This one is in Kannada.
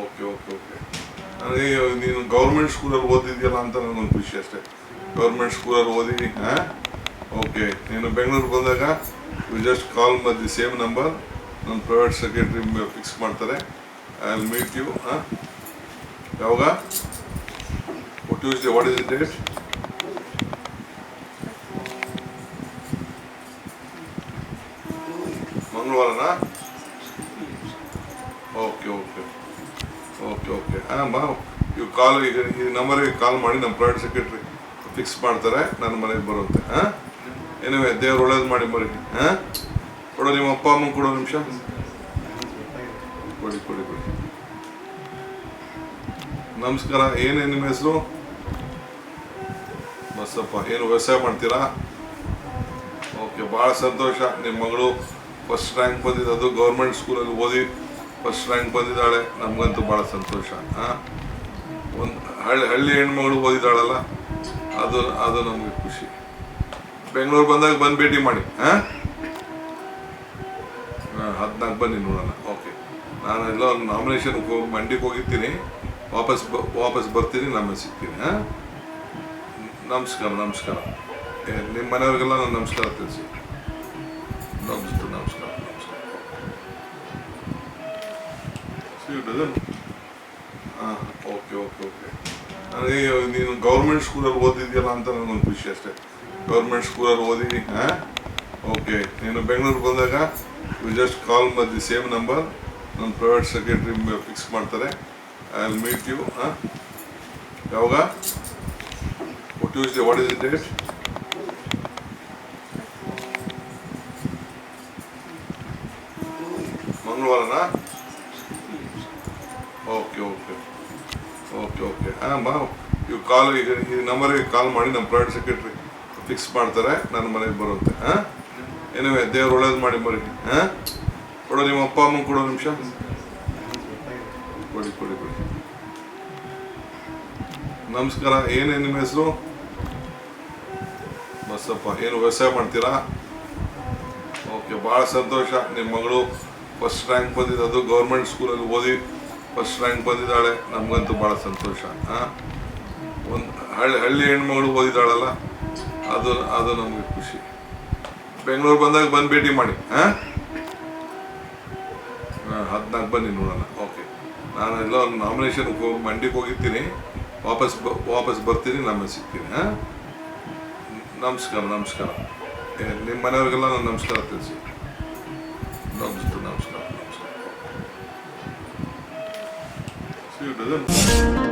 ಓಕೆ ಓಕೆ ಓಕೆ ನನಗೆ ನೀನು ಗೌರ್ಮೆಂಟ್ ಸ್ಕೂಲಲ್ಲಿ ಓದಿದ್ಯಲ್ಲ ಅಂತ ನನಗೊಂದು ಖುಷಿ ಅಷ್ಟೇ. ಗೌರ್ಮೆಂಟ್ ಸ್ಕೂಲಲ್ಲಿ ಓದಿ, ಹಾಂ? ಓಕೆ ನೀನು ಬೆಂಗಳೂರು ಬಂದಾಗ ಯು ಜಸ್ಟ್ ಕಾಲ್ ಮತ್ತು ದಿ ಸೇಮ್ ನಂಬರ್ ನನ್ನ ಪ್ರೈವೇಟ್ ಸೆಕ್ರೆಟ್ರಿ ಫಿಕ್ಸ್ ಮಾಡ್ತಾರೆ. ಐ ವಿಲ್ ಮೀಟ್ ಯು ಹಾಂ? ಯಾವಾಗ? Tuesday what is the date ಮಂಗಳವಾರನಾ? Okay okay okay okay ಹಾಂ ಬಾ ಇವು ಕಾಲ್ ಈಗ ಈ ನಂಬರಿಗೆ ಕಾಲ್ ಮಾಡಿ ನಮ್ಮ ಪ್ರೈವೇಟ್ ಸೆಕ್ರೆಟ್ರಿ ಫಿಕ್ಸ್ ಮಾಡ್ತಾರೆ, ನನ್ನ ಮನೆಗೆ ಬರುತ್ತೆ. ಹಾಂ ಏನಿವೆ ದೇವ್ರು ಒಳ್ಳೇದು ಮಾಡಿ ಮರಿ. ಹಾಂ ಕೊಡೋ, ನಿಮ್ಮ ಅಪ್ಪ ಅಮ್ಮ ಕೊಡೋ ನಿಮಿಷ. ಕೊಡಿ ಕೊಡಿ ಕೊಡಿ. ನಮಸ್ಕಾರ. ಏನೇ ನಿಮ್ಮ ಹೆಸರು? ಬಸ್ಸಪ್ಪ ಏನು ವ್ಯವಸಾಯ ಮಾಡ್ತೀರಾ? ಓಕೆ ಭಾಳ ಸಂತೋಷ. ನಿಮ್ಮ ಮಗಳು ಫಸ್ಟ್ ರ್ಯಾಂಕ್ ಬಂದಿದ್ದು ಅದು ಗೌರ್ಮೆಂಟ್ ಸ್ಕೂಲಲ್ಲಿ ಓದಿ ಫಸ್ಟ್ ರ್ಯಾಂಕ್ ಬಂದಿದ್ದಾಳೆ ನಮಗಂತೂ ಭಾಳ ಸಂತೋಷ. ಒಂದು ಹಳ್ಳಿ ಹಳ್ಳಿ ಹೆಣ್ಮಗಳು ಓದಿದ್ದಾಳಲ್ಲ, ಅದು ಅದು ನಮಗೆ ಖುಷಿ. ಬೆಂಗಳೂರು ಬಂದಾಗ ಬಂದು ಭೇಟಿ ಮಾಡಿ ಹಾಂ, ಹದಿನಾಲ್ಕು ಬನ್ನಿ ನೋಡೋಣ. ಓಕೆ ನಾನು ಎಲ್ಲೋ ನಾಮಿನೇಷನ್ ಮಂಡಿಗೆ ಹೋಗಿರ್ತೀನಿ. ವಾಪಸ್ ಬ, ವಾಪಸ್ ಬರ್ತೀನಿ ನಮ್ಮ ಸಿಗ್ತೀನಿ ಹಾಂ ನಮಸ್ಕಾರ ನಮಸ್ಕಾರ. ನಿಮ್ಮ ಮನೆಯವ್ರಿಗೆಲ್ಲ ನಾನು ನಮಸ್ಕಾರ ತಿಳಿಸಿ. ನಮಸ್ಕಾರ See ಹಾಂ, ಓಕೆ ಓಕೆ ಓಕೆ. ನನಗೆ ನೀನು ಗೌರ್ಮೆಂಟ್ ಸ್ಕೂಲಲ್ಲಿ ಓದಿದ್ಯಲ್ಲ ಅಂತ ನನಗೊಂದು ಖುಷಿ ಅಷ್ಟೇ. ಗೌರ್ಮೆಂಟ್ ಸ್ಕೂಲಲ್ಲಿ ಓದಿ, ಹಾಂ? ಓಕೆ, ನೀನು ಬೆಂಗಳೂರು ಬಂದಾಗ you just call the same number ನನ್ನ ಪ್ರೈವೇಟ್ ಸೆಕ್ರೆಟ್ರಿ ಫಿಕ್ಸ್ ಮಾಡ್ತಾರೆ. ಐ ಮೀಟ್ ಯು ಹಾಂ? ಯಾವಾಗ? Tuesday what is the date ಮಂಗಳವಾರನಾ? Okay okay okay okay ಹಾಂ ಬಾ. ಇವು ಕಾಲ್ ಈಗ ಈ ನಂಬರಿಗೆ ಕಾಲ್ ಮಾಡಿ ನಮ್ಮ ಪ್ರೈವೇಟ್ ಸೆಕ್ರೆಟ್ರಿ ಫಿಕ್ಸ್ ಮಾಡ್ತಾರೆ, ನನ್ನ ಮನೆಗೆ ಬರುತ್ತೆ ಹಾಂ ಏನಿವೆ ದೇವ್ರು ಒಳ್ಳೇದು ಮಾಡಿ ಮರಿ ಹಾಂ ಕೊಡೋ, ನಿಮ್ಮ ಅಪ್ಪ, ಅಮ್ಮ ಕೊಡೋ ನಿಮಿಷ. ಕೊಡಿ ಕೊಡಿ ಕೊಡಿ. ನಮಸ್ಕಾರ, ಏನೇ ನಿಮ್ಮ ಹೆಸರು? ಬಸಪ್ಪ, ಏನು ವ್ಯವಸಾಯ ಮಾಡ್ತೀರಾ? ಓಕೆ ಭಾಳ ಸಂತೋಷ, ನಿಮ್ಮ ಮಗಳು ಫಸ್ಟ್ ರ್ಯಾಂಕ್ ಬಂದಿದ್ದು, ಅದು ಗೌರ್ಮೆಂಟ್ ಸ್ಕೂಲಲ್ಲಿ ಓದಿ ಫಸ್ಟ್ ರ್ಯಾಂಕ್ ಬಂದಿದ್ದಾಳೆ ನಮಗಂತೂ ಭಾಳ ಸಂತೋಷ ಒಂದು ಹಳ್ಳಿ ಹಳ್ಳಿ ಹೆಣ್ಮಗಳು ಓದಿದ್ದಾಳಲ್ಲ ಅದು ಅದು ನಮಗೆ ಖುಷಿ. ಬೆಂಗಳೂರು ಬಂದಾಗ ಬಂದು ಭೇಟಿ ಮಾಡಿ ಹಾಂ ಹದಿನಾಲ್ಕು ಬನ್ನಿ ನೋಡೋಣ, ಓಕೆ. ನಾನು ಎಲ್ಲೋ ನಾಮಿನೇಷನ್ ಮಂಡಿಗೆ ಹೋಗಿರ್ತೀನಿ, ವಾಪಸ್ ಬ, ವಾಪಸ್ ಬರ್ತೀನಿ ನಮ್ಮ ಸಿಗ್ತೀನಿ ಹಾಂ ನಮಸ್ಕಾರ ನಮಸ್ಕಾರ. ನಿಮ್ಮ ಮನೆಯವ್ರಿಗೆಲ್ಲ ನಾನು ನಮಸ್ಕಾರ ತಿಳಿಸಿ. ನಮಸ್ಕಾರ 有的任